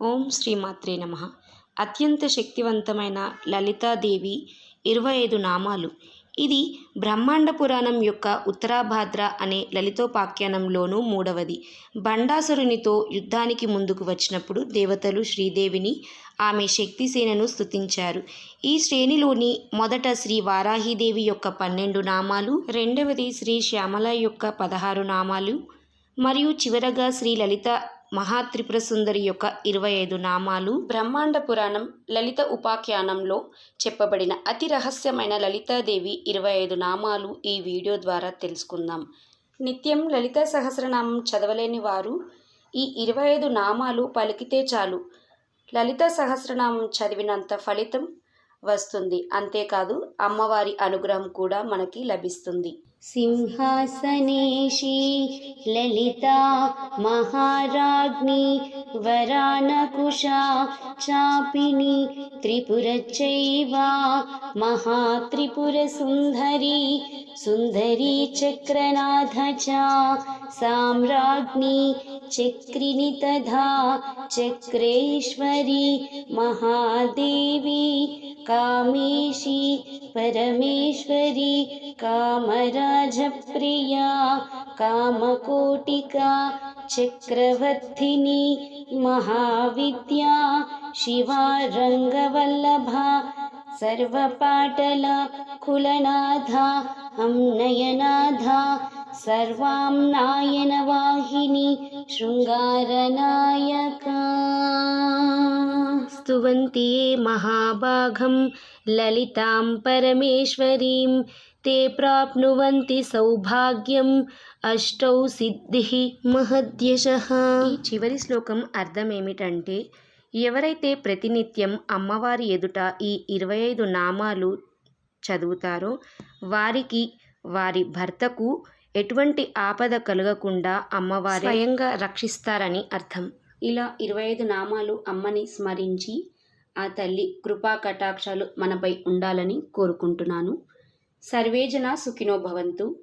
ఓం శ్రీమాత్రే నమ. అత్యంత శక్తివంతమైన లలితాదేవి ఇరవై ఐదు నామాలు. ఇది బ్రహ్మాండ పురాణం యొక్క ఉత్తరాభాద్ర అనే లలితోపాఖ్యానంలోనూ మూడవది. బండాసురునితో యుద్ధానికి ముందుకు వచ్చినప్పుడు దేవతలు శ్రీదేవిని ఆమె శక్తిసేనను స్తుతించారు. ఈ శ్రేణిలోని మొదట శ్రీ వారాహిదేవి యొక్క పన్నెండు నామాలు రెండవది శ్రీ శ్యామల యొక్క పదహారు నామాలు మరియు చివరగా శ్రీ లలిత మహాత్రిపుర సుందరి యొక్క ఇరవై ఐదు నామాలు బ్రహ్మాండ పురాణం లలిత ఉపాఖ్యానంలో చెప్పబడిన అతి రహస్యమైన లలితాదేవి ఇరవై ఐదు నామాలు ఈ వీడియో ద్వారా తెలుసుకుందాం. నిత్యం లలిత సహస్రనామం చదవలేని వారు ఈ ఇరవై ఐదు నామాలు పలికితే చాలు. లలిత సహస్రనామం చదివినంత ఫలితం వస్తుంది. అంతేకాదు అమ్మవారి అనుగ్రహం కూడా మనకి లభిస్తుంది. सिंहासनेशी ललिता महाराज्ञी वरानकुशा चापिनी त्रिपुरचैवा महात्रिपुरसुन्दरी सुन्दरी चक्रनाथ च साम्राज्ञी चक्रिणी तथा चक्रेश्वरी महादेवी कामेशी परमेश्वरी कामराजप्रिया कामकोटिका चक्रवर्थिनी महाविद्या शिवा रङ्गवल्लभा सर्वपाटल कुलनाथा नयनाथा सर्वां नायनवाहिनी शृङ्गारनायका స్తువంతి మహాభాగం లలితాం పరమేశ్వరీం తే ప్రాప్నువంతి సౌభాగ్యం అష్టౌ సిద్ధి మహద్యశ ఈ చివరి శ్లోకం అర్థం ఏమిటంటే ఎవరైతే ప్రతినిత్యం అమ్మవారి ఎదుట ఈ ఇరవై ఐదు నామాలు చదువుతారో వారికి వారి భర్తకు ఎటువంటి ఆపద కలగకుండా అమ్మవారి స్వయంగా రక్షిస్తారని అర్థం. ఇలా ఇరవై ఐదు నామాలు అమ్మని స్మరించి ఆ తల్లి కృపా కటాక్షాలు మనపై ఉండాలని కోరుకుంటున్నాను. సర్వేజన సుఖినో భవంతు.